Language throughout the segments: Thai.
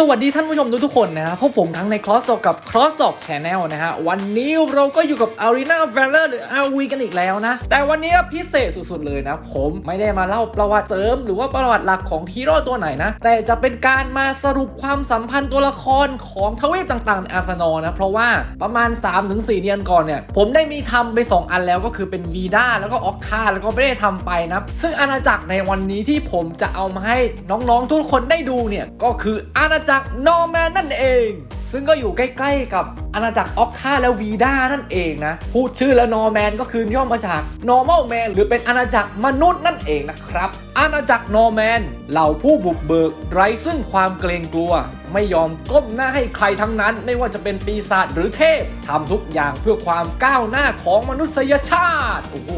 สวัสดีท่านผู้ชมทุกๆคนนะฮะพบผมทั้งใน Cross Talk กับ Cross Talk Channel นะฮะ วันนี้เราก็อยู่กับ Arena Valor หรือ RV กันอีกแล้วนะ แต่วันนี้พิเศษสุดๆเลยนะ ผมไม่ได้มาเล่าประวัติเสริม หรือว่าประวัติหลักของฮีโร่ตัวไหนนะ แต่จะเป็นการมาสรุปความสัมพันธ์ตัวละครของทวีปต่างๆในอาร์เซนอลนะ เพราะว่าประมาณ 3-4 เดือนก่อนเนี่ย ผมได้มีทำไป 2 อันแล้วก็คือเป็นวีด้าแล้วก็ออกคาแล้วก็ไม่ได้ทำไปนะซึ่งอาณาจักรในวันนี้ที่ผมจะเอามาให้น้องๆทุกคนได้ดูเนี่ยก็คืออาณาจักรนอร์แมนนั่นเอง ซึ่งก็อยู่ใกล้ๆกับอาณาจักรออกคาและวีด้านั่นเองนะ พูดชื่อแล้วนอร์แมนก็คือย่อมาจาก normal man หรือเป็นอาณาจักรมนุษย์นั่นเองนะครับ อาณาจักรนอร์แมนเหล่าผู้บุกเบิกไร้ซึ่งความเกรงกลัว ไม่ยอมก้มหน้าให้ใครทั้งนั้น ไม่ว่าจะเป็นปีศาจหรือเทพทำทุกอย่างเพื่อความก้าวหน้าของมนุษยชาติโอ้โห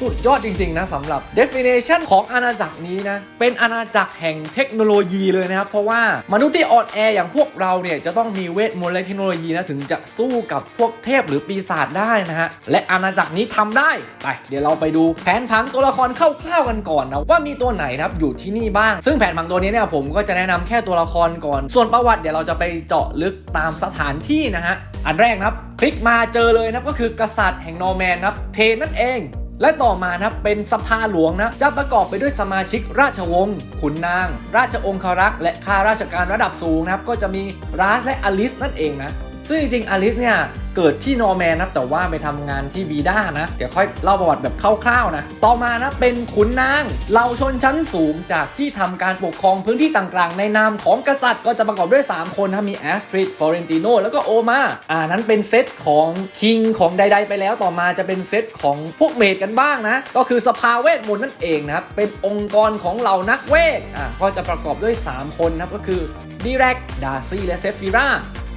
สุดยอดจริงๆนะสำหรับ definition ของอาณาจักรนี้นะ เป็นอาณาจักรแห่งเทคโนโลยีเลยนะครับ เพราะว่ามนุษย์ที่อ่อนแออย่างพวกเราเนี่ยจะต้องมีเวทมนต์และเทคโนโลยีนะถึงจะสู้กับพวกเทพหรือปีศาจได้นะฮะ และอาณาจักรนี้ทำได้ ไปเดี๋ยวเราไปดูแผนผังตัวละครคร่าวๆกันก่อนนะว่ามีตัวไหนนะครับอยู่ที่นี่บ้าง ซึ่งแผนผังตัวนี้เนี่ยผมก็จะแนะนำแค่ตัวละครก่อน ส่วนประวัติเดี๋ยวเราจะไปเจาะลึกตามสถานที่นะฮะอันแรกนะครับ คลิกมาเจอเลยนะครับก็คือกษัตริย์แห่งนอร์แมนนะครับเทนนั่นเอง และต่อมานะครับเป็นสภาหลวงนะจะประกอบไปด้วยสมาชิกราชวงศ์ขุนนาง ราชองครักษ์และข้าราชการระดับสูงนะครับก็จะมีราสและอลิสนั่นเองนะ ซึ่งจริงๆอลิสเนี่ยเกิดที่นอร์แมนนะแต่ว่าไปทำงานที่วีด้านะ เดี๋ยวค่อยเล่าประวัติแบบคร่าวๆนะ ต่อมานะเป็นขุนนางเหล่าชนชั้นสูงจากที่ทำการปกครองพื้นที่ต่างๆ ในนามของกษัตริย์ก็จะประกอบด้วย 3 คนนะมีแอสตริดฟอเรนติโนแล้วก็โอมาอ่านั้นเป็นเซตของคิงของใด ๆ ไปแล้วต่อมาจะเป็นเซตของพวกเมดกันบ้างนะ ก็คือสภาเวทมนต์นั่นเองนะครับเป็นองค์กรของเหล่านักเวทอ่าก็จะประกอบด้วย 3 คนนะก็คือดีแรกดาซี่และเซฟิรา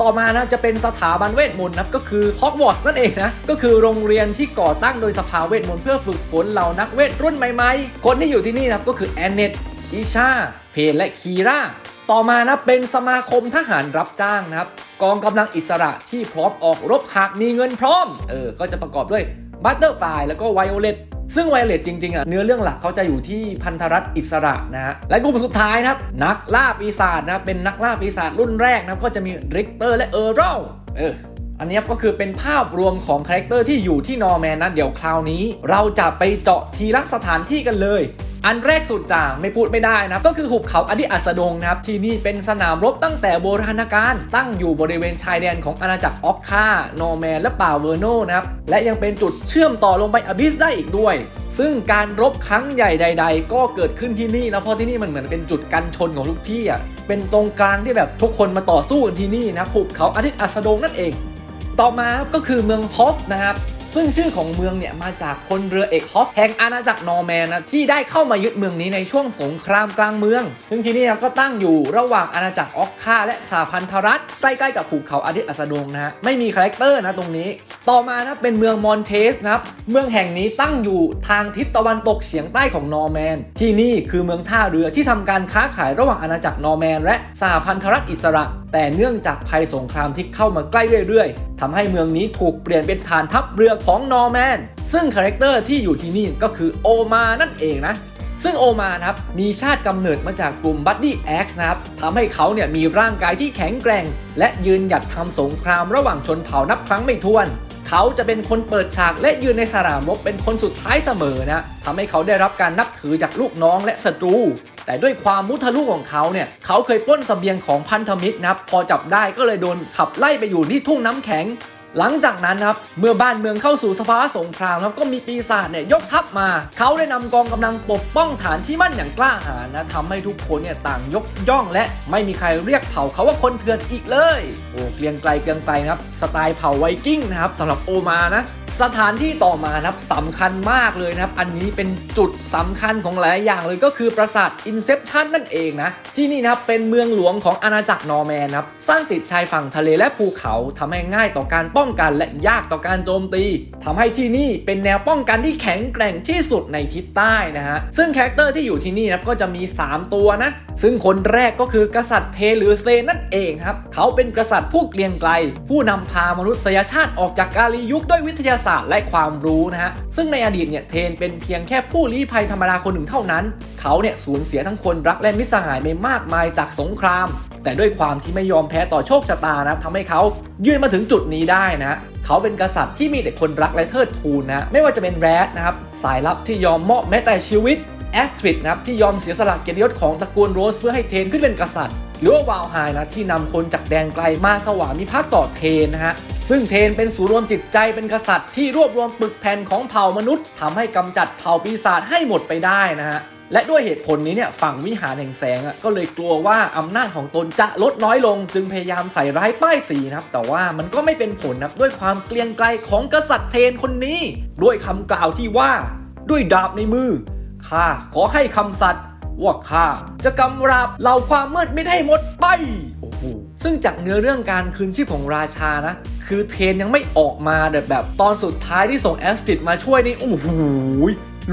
ต่อมานะจะเป็นสถาบันเวทมนต์นะก็คือฮอกวอตส์นั่นเองนะก็คือโรงเรียนที่ก่อตั้งโดยสภาเวทมนต์เพื่อฝึกฝนเหล่านักเวทรุ่นใหม่ๆ คนที่อยู่ที่นี่นะก็คือแอนเนตอิชา เพนและคีราต่อมานะเป็นสมาคมทหารรับจ้างนะครับ กองกำลังอิสระที่พร้อมออกรบหากมีเงินพร้อมเออก็จะประกอบด้วยบัตเตอร์ไฟแล้วก็ไวโอเลต ซึ่งไวเลตจริงๆอะเนื้อเรื่องหลักเขาจะอยู่ที่พันธรัฐอิสระนะฮะและกลุ่มสุดท้ายนะครับนักล่าปีศาจนะครับเป็นนักล่าปีศาจรุ่นแรกนะครับก็จะมีริกเตอร์และเออร์เรลเออ อันนี้ก็คือเป็นภาพรวมของคาแรคเตอร์ที่อยู่ที่นอร์แมนนะเดี๋ยวคราวนี้ เราจะไปเจาะทีละสถานที่กันเลย อันแรกสุดจางไม่พูดไม่ได้นะก็คือหุบเขาอดิอัสดงนะครับ ที่นี่เป็นสนามรบตั้งแต่โบราณกาลตั้งอยู่บริเวณชายแดนของอาณาจักรออกคานอร์แมน และป่าเวอร์โนนะครับ และยังเป็นจุดเชื่อมต่อลงไปอบิสได้อีกด้วยซึ่งการรบครั้งใหญ่ใด ๆ ก็เกิดขึ้นที่นี่นะเพราะที่นี่มันเหมือนเป็นจุดกันชนของทุกที่อะเป็นตรงกลางที่แบบทุกคนมาต่อสู้กันที่นี่นะหุบเขาอดิอัสดงนั่นเอง ต่อมาก็คือเมืองฮอฟนะครับซึ่งชื่อของเมืองเนี่ยมาจากพลเรือเอกฮอฟแห่งอาณาจักรนอร์แมนนะที่ได้เข้ามายึดเมืองนี้ในช่วงสงครามกลางเมือง ซึ่งที่นี่ก็ตั้งอยู่ระหว่างอาณาจักรออกคาและสหพันธรัฐใกล้ๆกับภูเขาอาดิอัสดงนะฮะไม่มีคาแรคเตอร์นะตรงนี้ ต่อมานะเป็นเมืองมอนเทสนะครับเมืองแห่งนี้ตั้งอยู่ทางทิศตะวันตกเฉียงใต้ของนอร์แมน ที่นี่คือเมืองท่าเรือที่ทำการค้าขายระหว่างอาณาจักรนอร์แมน และสหพันธรัฐอิสระ แต่เนื่องจากภัยสงครามที่เข้ามาใกล้เรื่อย ทำให้เมืองนี้ถูกเปลี่ยนเป็นฐานทัพเรือของนอร์แมน ซึ่งคาแรคเตอร์ที่อยู่ที่นี่ก็คือโอมานั่นเองนะซึ่งโอมานะครับมีชาติกำเนิดมาจากกลุ่มบัดดี้แอ็กซ์นะครับทำให้เขาเนี่ยมีร่างกายที่แข็งแกร่ง และยืนหยัดทำสงครามระหว่างชนเผ่านับครั้งไม่ถ้วน เขาจะเป็นคนเปิดฉากและยืนในสนามรบเป็นคนสุดท้ายเสมอนะทำให้เขาได้รับการนับถือจากลูกน้องและศัตรู แต่ด้วยความมุทะลุของเขาเนี่ยเขาเคยปล้นเสบียงของพันธมิตรนะครับพอจับได้ก็เลยโดนขับไล่ไปอยู่ที่ทุ่งน้ำแข็งหลังจากนั้นครับเมื่อบ้านเมืองเข้าสู่สภาวะสงครามครับก็มีปีศาจเนี่ยยกทัพมา เขาได้นำกองกำลังปกป้องฐานที่มั่นอย่างกล้าหาญนะทำให้ทุกคนเนี่ยต่างยกย่อง และไม่มีใครเรียกเผ่าเขาว่าคนเถื่อนอีกเลยโอ้เกรียงไกลเกรียงไกลครับสไตล์เผ่าไวกิ้งนะครับสำหรับโอมานะ สถานที่ต่อมานะครับสำคัญมากเลยนะครับ อันนี้เป็นจุดสำคัญของหลายอย่างเลยก็คือปราสาทอินเซปชันนั่นเองนะ ที่นี่นะครับเป็นเมืองหลวงของอาณาจักรนอร์แมนนะครับ สร้างติดชายฝั่งทะเลและภูเขาทำให้ง่ายต่อการป้องกันและยากต่อการโจมตีทำให้ที่นี่เป็นแนวป้องกันที่แข็งแกร่งที่สุดในทิศใต้นะฮะซึ่งคาแรคเตอร์ที่อยู่ที่นี่นะครับก็จะมี 3 ตัวนะ ซึ่งคนแรกก็คือกษัตริย์เทหรือเซนั่นเองครับเขาเป็นกษัตริย์ผู้เกรียงไกล ผู้นำพามนุษยชาติออกจากกาลียุคด้วยวิทยาศาสตร์และความรู้นะฮะ ซึ่งในอดีตเนี่ยเทนเป็นเพียงแค่ผู้ลี้ภัยธรรมดาคนหนึ่งเท่านั้น เขาเนี่ยสูญเสียทั้งคนรักและมิตรสหายไปมากมายจากสงคราม แต่ด้วยความที่ไม่ยอมแพ้ต่อโชคชะตานะทำให้เขายืนมาถึงจุดนี้ได้นะเขาเป็นกษัตริย์ที่มีแต่คนรักและเทิดทูนนะไม่ว่าจะเป็นแรดนะครับสายลับที่ยอมมอบแม้แต่ชีวิตแอสตริดนะครับที่ยอมเสียสละเกียรติยศของตระกูลโรสเพื่อให้เทนขึ้นเป็นกษัตริย์ หรือว่าวาลไฮนะที่นำคนจากแดนไกลมาสวามิภักดิ์ต่อเทนนะฮะซึ่งเทนเป็นศูนย์รวมจิตใจเป็นกษัตริย์ที่รวบรวมปึกแผ่นของเผ่ามนุษย์ทำให้กำจัดเผ่าปีศาจให้หมดไปได้นะฮะและด้วยเหตุผลนี้เนี่ยฝั่งวิหารแห่งแสงอะก็เลยกลัวว่าอำนาจของตนจะลดน้อยลง จึงพยายามใส่ร้ายป้ายสีนะครับ แต่ว่ามันก็ไม่เป็นผลนะด้วยความเกลียงไกลของกษัตริย์เทนคนนี้ ด้วยคำกล่าวที่ว่า ด้วยดาบในมือข้าขอให้คำสัตย์ ว่าข้าจะกำราบเหล่าความมืดไม่ได้หมดไป โอ้โห ซึ่งจากเนื้อเรื่องการคืนชีพของราชานะ คือเทนยังไม่ออกมาแบบแบบตอนสุดท้ายที่ส่งแอสติดมาช่วยนี่ โอ้โห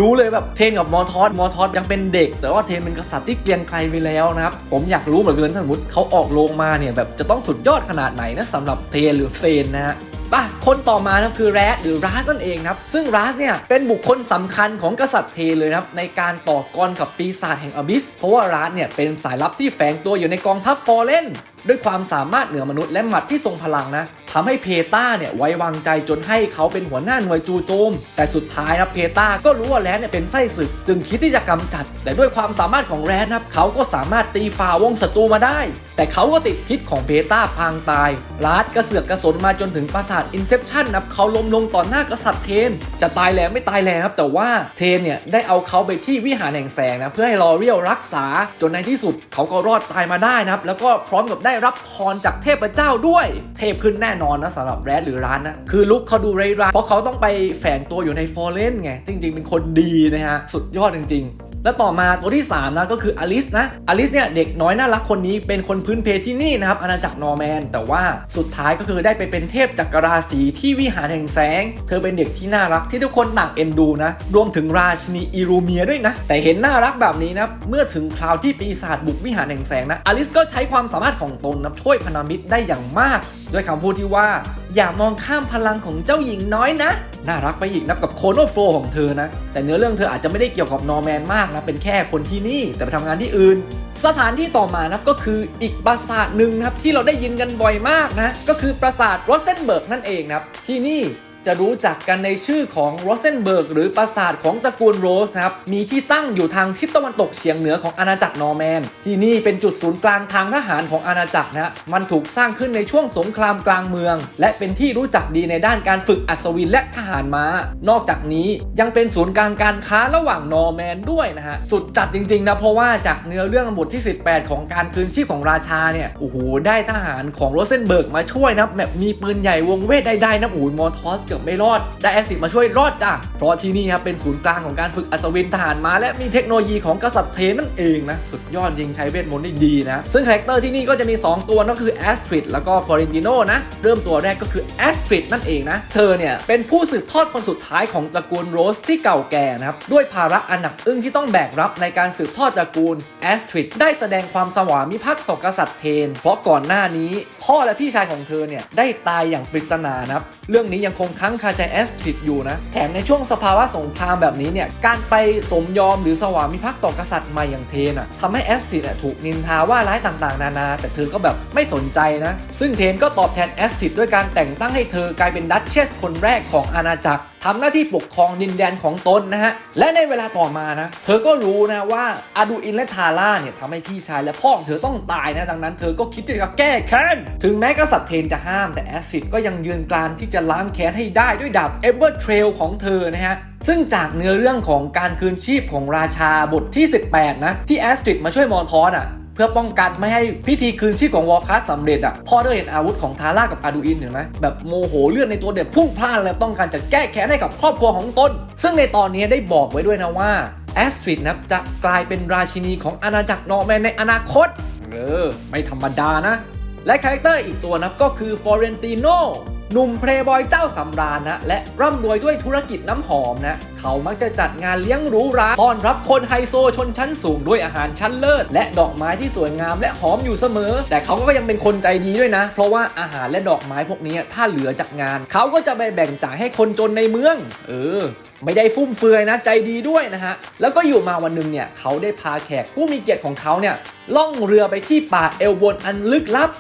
รู้เลยแบบเทนกับมอทอสมอทอสยังเป็นเด็ก แต่ว่าเทนเป็นกษัตริย์ที่เกรียงไกรไปแล้วนะครับ ผมอยากรู้เหมือนกันถ้าสมมติเขาออกโรงมาเนี่ยแบบจะต้องสุดยอดขนาดไหนนะสำหรับเทนหรือเฟนนะฮะ ป่ะคนต่อมานะคือแรดหรือรัสนั่นเองครับ ซึ่งรัสเนี่ยเป็นบุคคลสำคัญของกษัตริย์เทเลยครับในการต่อกรกับปีศาจแห่งอบิส เพราะว่ารัสเนี่ยเป็นสายลับที่แฝงตัวอยู่ในกองทัพฟอร์เรน ด้วยความสามารถเหนือมนุษย์และหมัดที่ทรงพลังนะทำให้เพตาเนี่ยไว้วางใจจนให้เขาเป็นหัวหน้าหน่วยจูโจม แต่สุดท้ายนะเพตาก็รู้ว่าแรดเนี่ยเป็นไส้ศึก จึงคิดที่จะกำจัด แต่ด้วยความสามารถของแรดนะครับเขาก็สามารถตีฝ่าวงศัตรูมาได้ แต่เขาก็ติดพิษของเพตาพังตายราดกระเสือกกระสนมาจนถึงปราสาทอินเซปชันนะครับเขาล้มลงต่อหน้ากษัตริย์เทน จะตายแล้วไม่ตายแล้วครับแต่ว่าเทนเนี่ยได้เอาเขาไปที่วิหารแห่งแสงนะเพื่อให้ลอเรียลรักษาจนในที่สุดเขาก็รอดตายมาได้นะครับแล้วก็พร้อมกับได้รับพรจากเทพเจ้าด้วย เทพขึ้นแน่นอนนะสำหรับแรดหรือร้านนะ คือลุกเขาดูไร้ายเพราะเขาต้องไปแฝงตัวอยู่ในฟอร์เรนไง จริง ๆ เป็นคนดีนะฮะ สุดยอดจริง ๆ แล้วต่อมาตัวที่ 3 นะก็คืออลิสนะอลิสเนี่ยเด็กน้อยน่ารักคนนี้เป็นคนพื้นเพที่นี่นะครับอาณาจักรนอร์แมน แต่ว่าสุดท้ายก็คือได้ไปเป็นเทพจักรราศีที่วิหารแห่งแสง เธอเป็นเด็กที่น่ารักที่ทุกคนต่างเอ็นดูนะ รวมถึงราชินีอิรูเมียด้วยนะ แต่เห็นน่ารักแบบนี้นะเมื่อถึงคราวที่ปีศาจบุกวิหารแห่งแสงนะอลิสก็ใช้ความสามารถของตนนะช่วยพนามิตรได้อย่างมาก ด้วยคำพูดที่ว่า อย่ามองข้ามพลังของเจ้าหญิงน้อยนะ น่ารักไปอีกนับกับโคโนโฟของเธอนะแต่เนื้อเรื่องเธออาจจะไม่ได้เกี่ยวกับนอร์แมนมากนะเป็นแค่คนที่นี่แต่ไปทำงานที่อื่น สถานที่ต่อมานะครับก็คืออีกปราสาทหนึ่งนะครับที่เราได้ยินกันบ่อยมากนะก็คือปราสาทโรเซนเบิร์กนั่นเองนะครับที่นี่ จะรู้จักกันในชื่อของโรเซนเบิร์กหรือปราสาทของตระกูลโรสนะครับ มีที่ตั้งอยู่ทางทิศตะวันตกเฉียงเหนือของอาณาจักรนอร์แมน ที่นี่เป็นจุดศูนย์กลางทางทหารของอาณาจักรนะฮะมันถูกสร้างขึ้นในช่วงสงครามกลางเมือง และเป็นที่รู้จักดีในด้านการฝึกอัศวินและทหารม้า นอกจากนี้ยังเป็นศูนย์กลางการค้าระหว่างนอร์แมนด้วยนะฮะ สุดจัดจริงๆนะเพราะว่าจากเนื้อเรื่องบทที่ 18 ของการคืนชีพของราชาเนี่ย โอ้โห ได้ทหารของโรเซนเบิร์กมาช่วยนะแบบมีปืนใหญ่วงเวทได้ๆนะโอ้ยมอทอสเกือบไม่รอด ได้แอซิดมาช่วยรอดจ้ะ เพราะที่นี่ครับเป็นศูนย์กลางของการฝึกอัศวินทหารมา และมีเทคโนโลยีของกษัตริย์เทนนั่นเองนะ สุดยอดยิงใช้เวทมนต์ได้ดีนะ ซึ่งคาแรคเตอร์ที่นี่ก็จะมี 2 ตัวก็คือแอสตริดแล้วก็ฟลอเรนติโนนะ เริ่มตัวแรกก็คือแอสตริดนั่นเองนะ เธอเนี่ยเป็นผู้สืบทอดคนสุดท้ายของตระกูลโรสที่เก่าแก่นะครับ ด้วยภาระอันหนักอึ้งที่ต้องแบกรับในการสืบทอดตระกูลแอสตริดได้แสดงความสวามิภักดิ์ต่อกษัตริย์เทน เพราะก่อนหน้านี้ พ่อและพี่ชายของเธอเนี่ยได้ตายอย่างปริศนานะครับ เรื่องนี้ยังคงค้าั้งคาใจแอสติดอยู่นะ แถมในช่วงสภาวะสงครามแบบนี้เนี่ย การไปสมยอมหรือสวามิภักดิ์ต่อกษัตริย์ใหม่อย่างเทนอะทำให้แอสติดอะถูกนินทาว่าร้ายต่างๆ นานา แต่เธอก็แบบไม่สนใจนะ ซึ่งเทนก็ตอบแทนแอสติดด้วยการแต่งตั้งให้เธอกลายเป็นดัชเชสคนแรกของอาณาจักรทำหน้าที่ปกครองดินแดนของตนนะฮะ และในเวลาต่อมานะ เธอก็รู้นะว่าอาดูอินและทาร่าเนี่ยทำให้พี่ชายและพ่อของเธอต้องตายนะ ดังนั้นเธอก็คิดที่จะแก้แค้น ถึงแม้กษัตริย์เทนจะห้ามแต่แอซิดก็ยังยืนกรานที่จะล้างแค้นให้ได้ด้วยดาบเอเวอร์เทรลของเธอนะฮะซึ่งจากเนื้อเรื่องของการคืนชีพของราชาบทที่ 18 นะ ที่แอสตริดมาช่วยมอร์ทอนอะ เพื่อป้องกันไม่ให้พิธีคืนชีพของวอลคัสสำเร็จอะพ่อได้เห็นอาวุธของทาร่ากับอาดูอินเห็นไหมแบบโมโหเลือดในตัวเด็ดพุ่งพล่านแล้วต้องการจะแก้แค้นให้กับครอบครัวของตน ซึ่งในตอนนี้ได้บอกไว้ด้วยนะว่าแอสตริดนะจะกลายเป็นราชินีของอาณาจักรนอร์แมนในอนาคต เออ ไม่ธรรมดานะ และคาแรคเตอร์อีกตัวนะก็คือฟอเรนติโน หนุ่มเพลย์บอยเจ้าสำราญนะ และร่ำรวยด้วยธุรกิจน้ำหอมนะ เขามักจะจัดงานเลี้ยงหรูหราต้อนรับคนไฮโซชนชั้นสูงด้วยอาหารชั้นเลิศ และดอกไม้ที่สวยงามและหอมอยู่เสมอ แต่เขาก็ยังเป็นคนใจดีด้วยนะ เพราะว่าอาหารและดอกไม้พวกนี้ถ้าเหลือจากงาน เขาก็จะไปแบ่งจ่ายให้คนจนในเมือง เออไม่ได้ฟุ่มเฟือยนะใจดีด้วยนะฮะ แล้วก็อยู่มาวันหนึ่งเนี่ยเขาได้พาแขกผู้มีเกียรติของเขาเนี่ยล่องเรือไปที่ป่าเอลบนอันลึกลับ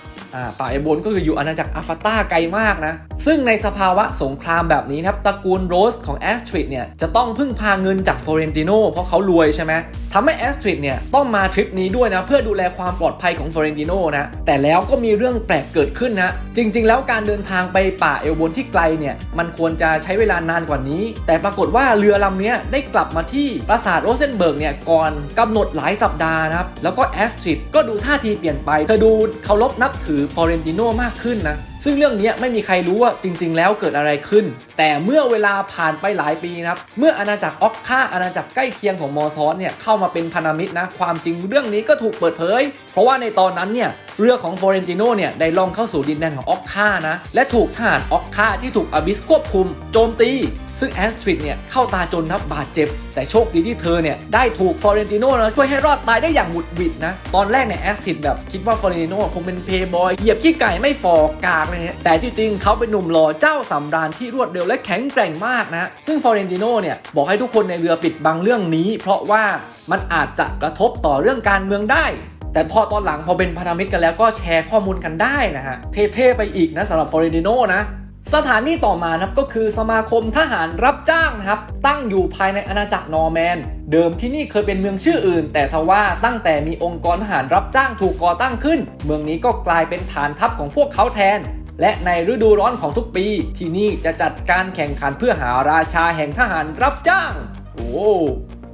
ป่าเอโบนก็คืออยู่อาณาจักรอาฟาตาไกลมากนะ ซึ่งในสภาวะสงครามแบบนี้ครับตระกูลโรสของแอสตริดเนี่ยจะต้องพึ่งพาเงินจากฟลอเรนติโนเพราะเขารวยใช่ไหมทำให้แอสตริดเนี่ยต้องมาทริปนี้ด้วยนะ เพื่อดูแลความปลอดภัยของฟลอเรนติโนนะแต่แล้วก็มีเรื่องแปลกเกิดขึ้นนะจริง ๆ แล้วการเดินทางไปป่าเอลโบนที่ไกลเนี่ยมันควรจะใช้เวลานานกว่านี้ แต่ปรากฏว่าเรือลำนี้ได้กลับมาที่ปราสาทโรเซนเบิร์กเนี่ยก่อนกำหนดหลายสัปดาห์นะครับแล้วก็แอสตริดก็ดูท่าทีเปลี่ยนไปเธอดูเคารพนับถือฟอเรนติโนมากขึ้นนะ ซึ่งเรื่องนี้ไม่มีใครรู้ว่าจริง ๆ แล้วเกิดอะไรขึ้น แต่เมื่อเวลาผ่านไปหลายปีนะครับ เมื่ออาณาจักรออกค่าอาณาจักรใกล้เคียงของมอซอสเนี่ยเข้ามาเป็นพันธมิตรนะ ความจริงเรื่องนี้ก็ถูกเปิดเผย เพราะว่าในตอนนั้นเนี่ยเรือของฟลอเรนติโนเนี่ยได้ล่องเข้าสู่ดินแดนของออกค่านะ และถูกทหารออกค่าที่ถูกอบิสควบคุม โจมตี ซึ่งแอสตริดเนี่ยเข้าตาจนครับบาดเจ็บ แต่โชคดีที่เธอเนี่ยได้ถูกฟลอเรนติโนนะช่วยให้รอดตายได้อย่างหวุดหวิดนะ ตอนแรกเนี่ยแอสตริดแบบคิดว่าฟลอเรนติโนคงเป็นเพย์บอยเหยียบขี้ไก่ไม่ฟอกากอะไรเงี้ยแต่จริงๆเขาเป็นหนุ่มหล่อเจ้าสำราญที่รวดเร็วและแข็งแกร่งมากนะซึ่งฟอเรนติโนเนี่ยบอกให้ทุกคนในเรือปิดบังเรื่องนี้ เพราะว่ามันอาจจะกระทบต่อเรื่องการเมืองได้ แต่พอตอนหลังพอเป็นพันธมิตรกันแล้วก็แชร์ข้อมูลกันได้นะฮะเท่ๆไปอีกนะสำหรับฟลอเรนติโนนะสถานที่ต่อมานะครับก็คือสมาคมทหารรับจ้างนะครับ ตั้งอยู่ภายในอาณาจักรนอร์แมน เดิมที่นี่เคยเป็นเมืองชื่ออื่น แต่ทว่าตั้งแต่มีองค์กรทหารรับจ้างถูกก่อตั้งขึ้น เมืองนี้ก็กลายเป็นฐานทัพของพวกเขาแทน และในฤดูร้อนของทุกปี ที่นี่จะจัดการแข่งขันเพื่อหาราชาแห่งทหารรับจ้าง โอ้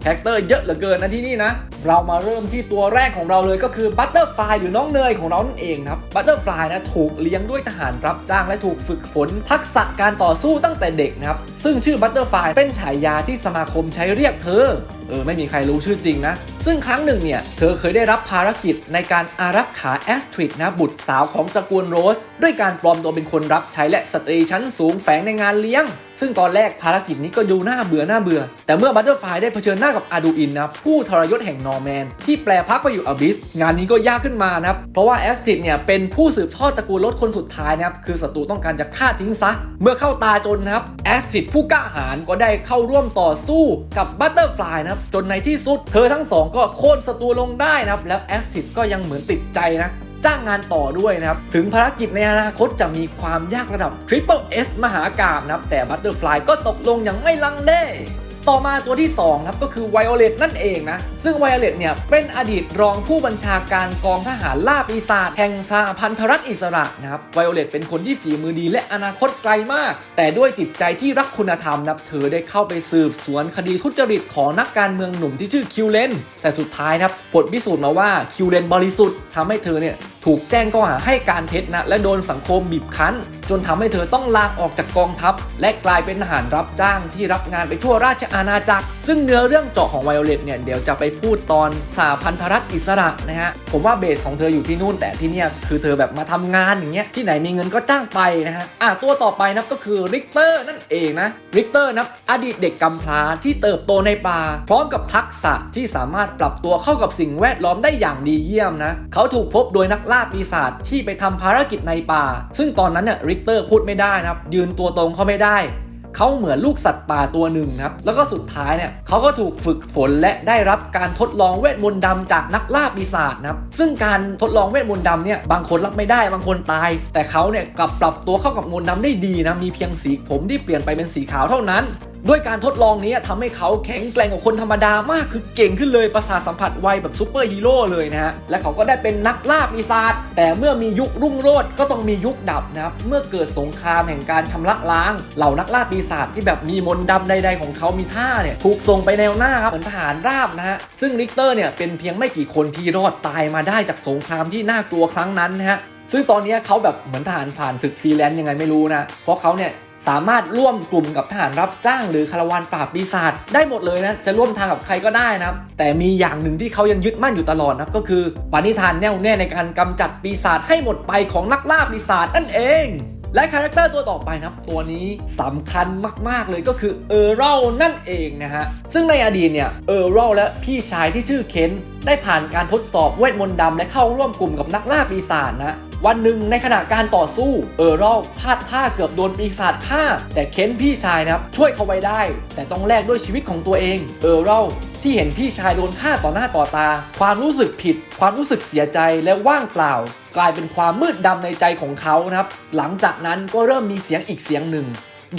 แฟกเตอร์เยอะเหลือเกินนะที่นี่นะ เรามาเริ่มที่ตัวแรกของเราเลยก็คือบัตเตอร์ฟลายหรือน้องเนยของเรานั่นเองครับบัตเตอร์ฟลายนะถูกเลี้ยงด้วยทหารรับจ้างและถูกฝึกฝนทักษะการต่อสู้ตั้งแต่เด็กนะครับ ซึ่งชื่อบัตเตอร์ฟลายเป็นฉายาที่สมาคมใช้เรียกเธอ ออไม่มีใครรู้ชื่อจริงนะ ซึ่งครั้งหนึ่งเนี่ย เธอเคยได้รับภารกิจในการอารักขาแอสทริดนะบุตรสาวของตระกูลโรส ด้วยการปลอมตัวเป็นคนรับใช้และสตรีชั้นสูงแฝงในงานเลี้ยง ซึ่งตอนแรกภารกิจนี้ก็ดูน่าเบื่อน่าเบื่อ แต่เมื่อบัตเตอร์ไฟได้เผชิญหน้ากับอาดูอินนะผู้ทรยศแห่งนอร์แมน ที่แปลพักไปอยู่อบิส งานนี้ก็ยากขึ้นมานะครับ เพราะว่าแอสติดเนี่ยเป็นผู้สืบทอดตระกูลรสคนสุดท้ายนะครับ คือศัตรูต้องการจะฆ่าทิ้งซะ เมื่อเข้าตาจนนะครับแอสติดผู้กล้าหาญก็ได้เข้าร่วมต่อสู้กับบัตเตอร์ไฟนะครับจนในที่สุด เธอทั้งสองก็โค่นศัตรูลงได้นะครับแล้วแอสติดก็ยังเหมือนติดใจนะ จ้างงานต่อด้วยนะครับ ถึงภารกิจในอนาคตจะมีความยากระดับ Triple S มหากาบนะครับ แต่ Butterfly ก็ตกลงอย่างไม่ลังเลต่อมาตัวที่2ครับก็คือ Violet นั่นเองนะ ซึ่ง Violet เนี่ยเป็นอดีตรองผู้บัญชาการกองทหารล่าปีศาจแห่งสหพันธรัฐอิสระนะครับ Violet เป็นคนที่ฝีมือดีและอนาคตไกลมาก แต่ด้วยจิตใจที่รักคุณธรรมนับเธอได้เข้าไปสืบสวนคดีทุจริตของนักการเมืองหนุ่มที่ชื่อคิวเลนแต่สุดท้ายครับผลพิสูจน์มาว่าคิวเลนบริสุทธิ์ทำให้เธอเนี่ย ถูกแจ้งข้อหาให้การเท็จนะและโดนสังคมบีบคั้น จนทำให้เธอต้องลาออกจากกองทัพ และกลายเป็นทหารรับจ้างที่รับงานไปทั่วราชอาณาจักร ซึ่งเนื้อเรื่องเจาะของไวโอเลตเนี่ยเดี๋ยวจะไปพูดตอนสาพันธรัฐอิสระนะฮะผมว่าเบสของเธออยู่ที่นู่นแต่ที่เนี่ยคือเธอแบบมาทำงานอย่างเงี้ยที่ไหนมีเงินก็จ้างไปนะฮะอะตัวต่อไปนะก็คือริกเตอร์นั่นเองนะริกเตอร์นะอดีตเด็กกำพร้าที่เติบโตในป่าพร้อมกับทักษะที่สามารถปรับตัวเข้ากับสิ่งแวดล้อมได้อย่างดีเยี่ยมนะเขาถูกพบโดยนักล่าปีศาจที่ไปทำภารกิจในป่า ซึ่งตอนนั้นเนี่ยริกเตอร์พูดไม่ได้นะครับ ยืนตัวตรงเขาไม่ได้เขาเหมือนลูกสัตว์ป่าตัวหนึ่งครับ แล้วก็สุดท้ายเนี่ยเขาก็ถูกฝึกฝนและได้รับการทดลองเวทมนต์ดำจากนักล่าปีศาจนะครับ ซึ่งการทดลองเวทมนต์ดำเนี่ยบางคนรับไม่ได้บางคนตาย แต่เขาเนี่ยกลับปรับตัวเข้ากับมนต์ดำได้ดีนะ มีเพียงสีผมที่เปลี่ยนไปเป็นสีขาวเท่านั้น ด้วยการทดลองนี้ทำให้เขาแข็งแกร่งกว่าคนธรรมดามากคือเก่งขึ้นเลยประสาทสัมผัสไวแบบซูเปอร์ฮีโร่เลยนะฮะ และเขาก็ได้เป็นนักล่าปีศาจแต่เมื่อมียุครุ่งโรจน์ก็ต้องมียุคดับนะครับ เมื่อเกิดสงครามแห่งการชำระล้าง เหล่านักล่าปีศาจที่แบบมีมนต์ดำใด ๆ ของเขามีท่าเนี่ยถูกส่งไปแนวหน้าครับเหมือนทหารราบนะฮะซึ่งริกเตอร์เนี่ยเป็นเพียงไม่กี่คนที่รอดตายมาได้จากสงครามที่น่ากลัวครั้งนั้นนะฮะซึ่งตอนนี้เขาแบบเหมือนทหารผ่านศึกฟรีแลนซ์ยังไงไม่รู้นะ เพราะเขาเนี่ย สามารถร่วมกลุ่มกับทหารรับจ้างหรือคาราวานปราบปีศาจได้หมดเลยนะ จะร่วมทางกับใครก็ได้นะครับ แต่มีอย่างหนึ่งที่เขายังยึดมั่นอยู่ตลอดนะครับ ก็คือปณิธานแน่วแน่ในการกำจัดปีศาจให้หมดไปของนักล่าปีศาจนั่นเองและคาแรคเตอร์ตัวต่อไปนะครับ ตัวนี้สำคัญมาก ๆ เลยก็คือเออร์เรลนั่นเองนะฮะ ซึ่งในอดีตเนี่ยเออร์เรลและพี่ชายที่ชื่อเคนได้ผ่านการทดสอบเวทมนต์ดำและเข้าร่วมกลุ่มกับนักล่าปีศาจนะ วันหนึ่งในขณะการต่อสู้ เออร์เรลพลาดท่าเกือบโดนปีศาจฆ่า แต่เค้นพี่ชายนะครับช่วยเขาไว้ได้ แต่ต้องแลกด้วยชีวิตของตัวเอง เออร์เรลที่เห็นพี่ชายโดนฆ่าต่อหน้าต่อตา ความรู้สึกผิด ความรู้สึกเสียใจและว่างเปล่า กลายเป็นความมืดดำในใจของเขานะครับ หลังจากนั้นก็เริ่มมีเสียงอีกเสียงหนึ่ง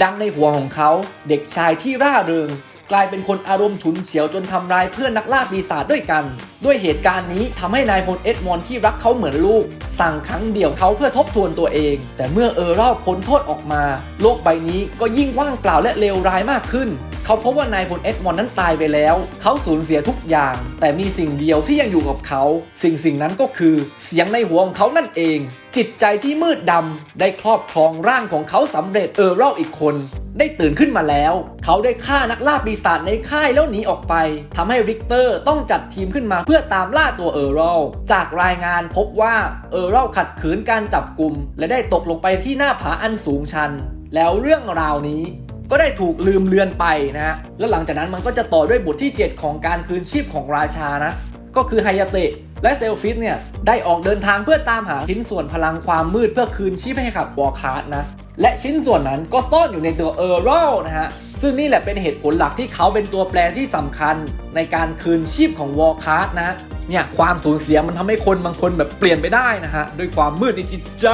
ดังในหัวของเขา เด็กชายที่ร่าเริง กลายเป็นคนอารมณ์ฉุนเฉียวจนทำร้ายเพื่อนนักล่าปีศาจด้วยกัน ด้วยเหตุการณ์นี้ทำให้นายพลเอ็ดมอนที่รักเขาเหมือนลูก สั่งครั้งเดียวเขาเพื่อทบทวนตัวเอง แต่เมื่อเออร์เรลพ้นโทษออกมา โลกใบนี้ก็ยิ่งว่างเปล่าและเลวร้ายมากขึ้น เขาพบว่านายพลเอ็ดมอนด์นั้นตายไปแล้ว เขาสูญเสียทุกอย่าง แต่มีสิ่งเดียวที่ยังอยู่กับเขา สิ่งสิ่งนั้นก็คือเสียงในหัวของเขานั่นเอง จิตใจที่มืดดำได้ครอบครองร่างของเขาสำเร็จเออร์เรลอีกคนได้ตื่นขึ้นมาแล้ว เขาได้ฆ่านักล่าปีศาจในค่ายแล้วหนีออกไปทำให้ริกเตอร์ต้องจัดทีมขึ้นมาเพื่อตามล่าตัวเออร์เรลจากรายงานพบว่าเออร์เรลขัดขืนการจับกลุ่มและได้ตกลงไปที่หน้าผาอันสูงชัน แล้วเรื่องราวนี้ ก็ได้ถูกลืมเลือนไปนะฮะแล้วหลังจากนั้นมันก็จะต่อด้วยบทที่ 7 ของการคืนชีพของราชานะ ก็คือไฮยาเตะและเซลฟิสเนี่ยได้ออกเดินทางเพื่อตามหาชิ้นส่วนพลังความมืดเพื่อคืนชีพให้กับวอคาร์ดนะและชิ้นส่วนนั้นก็ซ่อนอยู่ในตัวเออร์เรลนะฮะ ซึ่งนี่แหละเป็นเหตุผลหลักที่เขาเป็นตัวแปรที่สำคัญในการคืนชีพของวอร์คาร์ดนะเนี่ยความสูญเสียมันทำให้คนบางคนแบบเปลี่ยนไปได้นะฮะด้วยความมืดในจิตใจ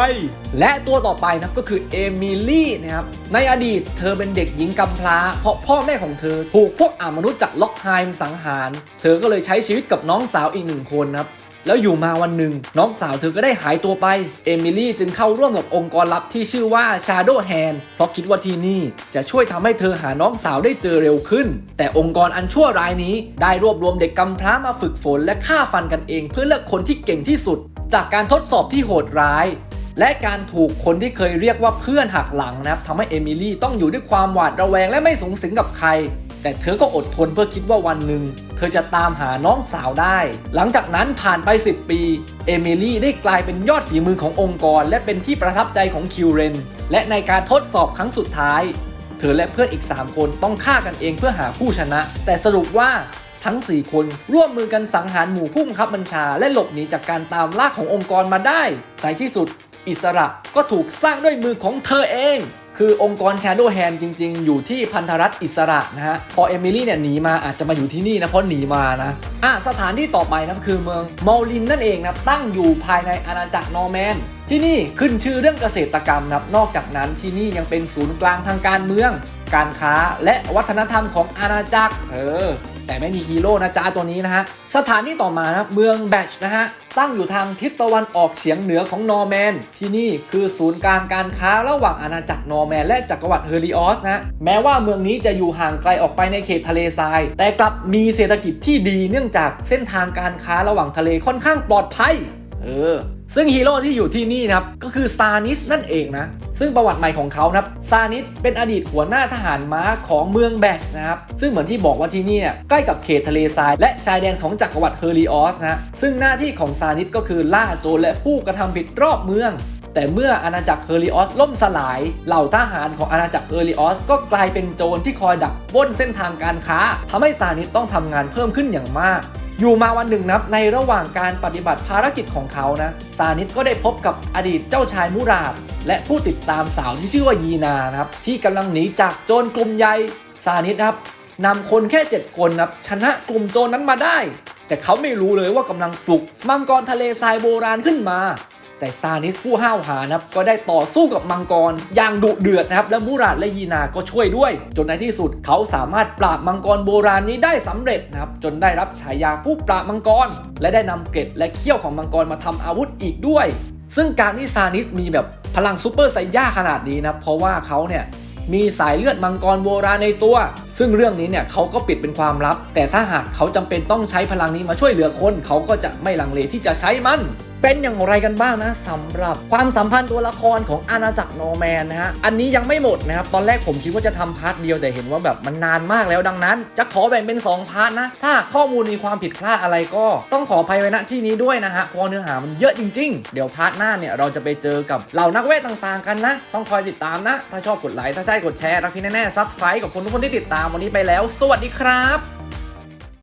และตัวต่อไปนะก็คือเอมิลี่นะครับในอดีตเธอเป็นเด็กหญิงกำพร้า เพราะพ่อแม่ของเธอถูกพวกอามนุษย์จากล็อกไฮม์สังหาร เธอก็เลยใช้ชีวิตกับน้องสาวอีกหนึ่งคนนะครับ แล้วอยู่มาวันหนึ่งน้องสาวเธอก็ได้หายตัวไป เอมิลี่จึงเข้าร่วมกับองค์กรลับที่ชื่อว่า Shadow Hand เพราะคิดว่าที่นี่จะช่วยทำให้เธอหาน้องสาวได้เจอเร็วขึ้น แต่องค์กรอันชั่วร้ายนี้ได้รวบรวมเด็กกำพร้ามาฝึกฝนและฆ่าฟันกันเอง เพื่อเลือกคนที่เก่งที่สุด จากการทดสอบที่โหดร้าย และการถูกคนที่เคยเรียกว่าเพื่อนหักหลังนะครับทำให้เอมิลี่ต้องอยู่ด้วยความหวาดระแวงและไม่สงสิงกับใคร แต่เธอก็อดทนเพื่อคิดว่าวันหนึ่ง เธอจะตามหาน้องสาวได้ หลังจากนั้นผ่านไป 10 ปี เอมิลี่ได้กลายเป็นยอดฝีมือขององค์กร และเป็นที่ประทับใจของคิวเรน และในการทดสอบครั้งสุดท้าย เธอและเพื่อนอีก 3 คนต้องฆ่ากันเองเพื่อหาผู้ชนะ แต่สรุปว่าทั้ง 4 คนร่วมมือกันสังหารหมู่ผู้บังคับบัญชา และหลบหนีจากการตามล่าขององค์กรมาได้ในที่สุด อิสระก็ถูกสร้างด้วยมือของเธอเอง คือองค์กร Shadow Hand จริง ๆ อยู่ที่พันธรัฐอิสระนะฮะ พอเอมิลี่เนี่ยหนีมาอาจจะมาอยู่ที่นี่นะ เพราะหนีมานะ อะ สถานที่ต่อไปนะคือเมืองมอลลินนั่นเองนะ ตั้งอยู่ภายในอาณาจักรนอร์แมนที่นี่ขึ้นชื่อเรื่องเกษตรกรรมนะครับ นอกจากนั้นที่นี่ยังเป็นศูนย์กลางทางการเมือง การค้าและวัฒนธรรมของอาณาจักร เออ แต่ไม่มีฮีโร่นะจ๊ะตัวนี้นะฮะ สถานที่ต่อมานะครับเมืองแบชนะฮะ ตั้งอยู่ทางทิศตะวันออกเฉียงเหนือของนอร์แมน ที่นี่คือศูนย์กลางการค้าระหว่างอาณาจักรนอร์แมนและจักรวรรดิเฮอริออสนะแม้ว่าเมืองนี้จะอยู่ห่างไกลออกไปในเขตทะเลทราย แต่กลับมีเศรษฐกิจที่ดีเนื่องจากเส้นทางการค้าระหว่างทะเลค่อนข้างปลอดภัย เออซึ่งฮีโร่ที่อยู่ที่นี่นะครับ ก็คือซานิสนั่นเองนะ ซึ่งประวัติใหม่ของเขานะครับซานิสเป็นอดีตหัวหน้าทหารม้าของเมืองแบชนะครับซึ่งเหมือนที่บอกว่าที่นี่เนี่ยใกล้กับเขตทะเลทรายและชายแดนของจักรวรรดิเฮอริออสนะซึ่งหน้าที่ของซานิสก็คือล่าโจรและผู้กระทำผิดรอบเมืองแต่เมื่ออาณาจักรเฮอริออสล่มสลาย เหล่าทหารของอาณาจักรเฮอริออสก็กลายเป็นโจรที่คอยดักป้นเส้นทางการค้าทำให้ซานิสต้องทำงานเพิ่มขึ้นอย่างมาก อยู่มาวันหนึ่งนับในระหว่างการปฏิบัติภารกิจของเขานะ ซานิสก็ได้พบกับอดีตเจ้าชายมุราด และผู้ติดตามสาวที่ชื่อว่ายีนานะครับ ที่กำลังหนีจากโจรกลุ่มใหญ่ซานิสครับนำคนแค่ 7 คนนะครับชนะกลุ่มโจรนั้นมาได้ แต่เขาไม่รู้เลยว่ากำลังปลุกมังกรทะเลทรายโบราณขึ้นมา แต่ซานิสผู้ห้าวหาญนะครับก็ได้ต่อสู้กับมังกรอย่างดุเดือดนะครับและมูราดและยีนาก็ช่วยด้วย จนในที่สุดเขาสามารถปราบมังกรโบราณนี้ได้สำเร็จนะครับจนได้รับฉายาผู้ปราบมังกร และได้นำเกร็ดและเขี้ยวของมังกรมาทำอาวุธอีกด้วย ซึ่งการที่ซานิสมีแบบพลังซูเปอร์ไซย่าขนาดนี้นะเพราะว่าเขาเนี่ยมีสายเลือดมังกรโบราณในตัว ซึ่งเรื่องนี้เนี่ยเขาก็ปิดเป็นความลับ แต่ถ้าหากเขาจำเป็นต้องใช้พลังนี้มาช่วยเหลือคน เขาก็จะไม่ลังเลที่จะใช้มัน เป็นอย่างไรกันบ้างนะสำหรับความสัมพันธ์ตัวละครของอาณาจักรโนแมนนะฮะ อันนี้ยังไม่หมดนะครับ ตอนแรกผมคิดว่าจะทำพาร์ทเดียวแต่เห็นว่าแบบมันนานมากแล้วดังนั้น จะขอแบ่งเป็น 2 พาร์ทนะ ถ้าข้อมูลมีความผิดพลาดอะไรก็ต้องขออภัยไว้ณที่นี้ด้วยนะฮะเพราะเนื้อหามันเยอะจริง ๆ เดี๋ยวพาร์ทหน้าเนี่ยเราจะไปเจอกับเหล่านักเวทต่างๆกันนะ ต้องคอยติดตามนะ ถ้าชอบกดไลค์ถ้าใช่กดแชร์รักพี่แน่ๆซับสไครต์กับคนทุกคนที่ติดตามวันนี้ไปแล้ว สวัสดีครับ